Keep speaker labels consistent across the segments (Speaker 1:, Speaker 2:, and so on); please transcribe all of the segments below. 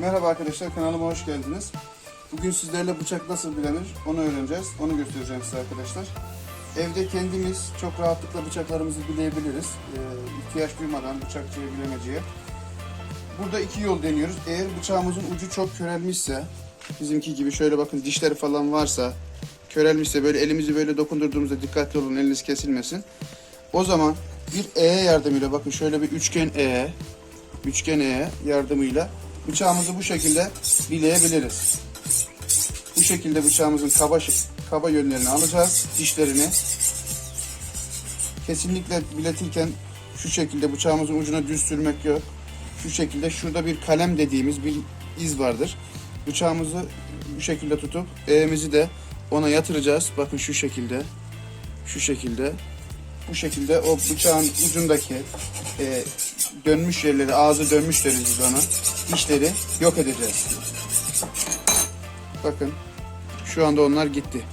Speaker 1: Merhaba arkadaşlar kanalıma hoş geldiniz. Bugün sizlerle bıçak nasıl bilenir onu öğreneceğiz. Onu göstereceğim size arkadaşlar. Evde kendimiz çok rahatlıkla bıçaklarımızı bileyebiliriz. Ee, ihtiyaç duymadan bıçakçıya bilemeciye. Burada iki yol deniyoruz. Eğer bıçağımızın ucu çok körelmişse, bizimki gibi şöyle bakın dişleri falan varsa, körelmişse böyle elimizi böyle dokundurduğumuzda dikkatli olun eliniz kesilmesin. O zaman bir E yardımıyla bakın şöyle bir üçgen E, üçgen E yardımıyla bıçağımızı bu şekilde bileyebiliriz. Bu şekilde bıçağımızın kaba, kaba yönlerini alacağız, dişlerini. Kesinlikle biletirken şu şekilde bıçağımızın ucuna düz sürmek yok. Şu şekilde şurada bir kalem dediğimiz bir iz vardır. Bıçağımızı bu şekilde tutup E'mizi de ona yatıracağız. Bakın şu şekilde. Şu şekilde. Bu şekilde o bıçağın ucundaki e, dönmüş yerleri, ağzı dönmüş deriz biz ona. Dişleri yok edeceğiz. Bakın şu anda onlar gitti.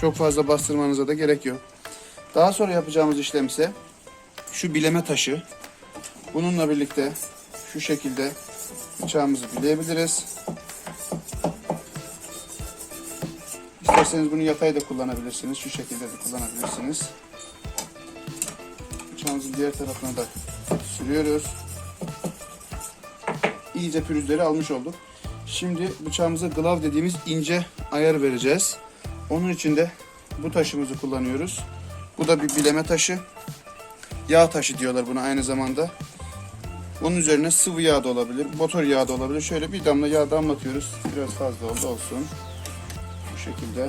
Speaker 1: Çok fazla bastırmanıza da gerek yok. Daha sonra yapacağımız işlem ise şu bileme taşı. Bununla birlikte şu şekilde bıçağımızı bileyebiliriz. İsterseniz bunu yatay da kullanabilirsiniz. Şu şekilde de kullanabilirsiniz. Bıçağımızın diğer tarafına da sürüyoruz. İyice pürüzleri almış olduk. Şimdi bıçağımıza glove dediğimiz ince ayar vereceğiz. Onun için de bu taşımızı kullanıyoruz. Bu da bir bileme taşı. Yağ taşı diyorlar buna aynı zamanda. Bunun üzerine sıvı yağ da olabilir, motor yağı da olabilir. Şöyle bir damla yağ damlatıyoruz. Biraz fazla oldu olsun. Bu şekilde.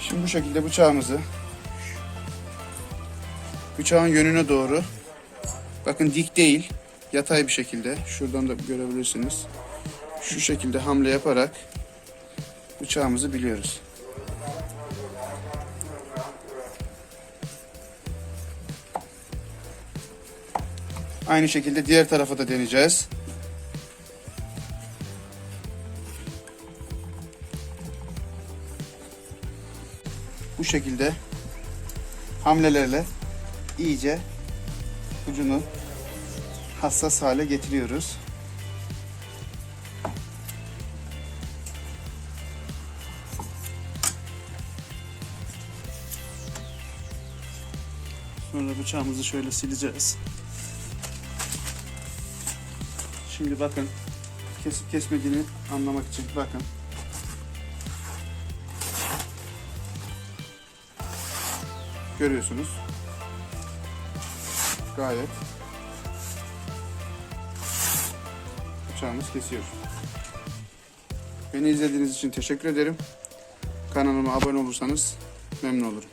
Speaker 1: Şimdi bu şekilde bıçağımızı bıçağın yönüne doğru bakın dik değil yatay bir şekilde şuradan da görebilirsiniz. Şu şekilde hamle yaparak bıçağımızı biliyoruz. Aynı şekilde diğer tarafa da deneyeceğiz. Bu şekilde hamlelerle iyice ucunu hassas hale getiriyoruz. Sonra bıçağımızı şöyle sileceğiz. Şimdi bakın kesip kesmediğini anlamak için bakın. Görüyorsunuz. Gayet bıçağımız kesiyor. Beni izlediğiniz için teşekkür ederim. Kanalıma abone olursanız memnun olurum.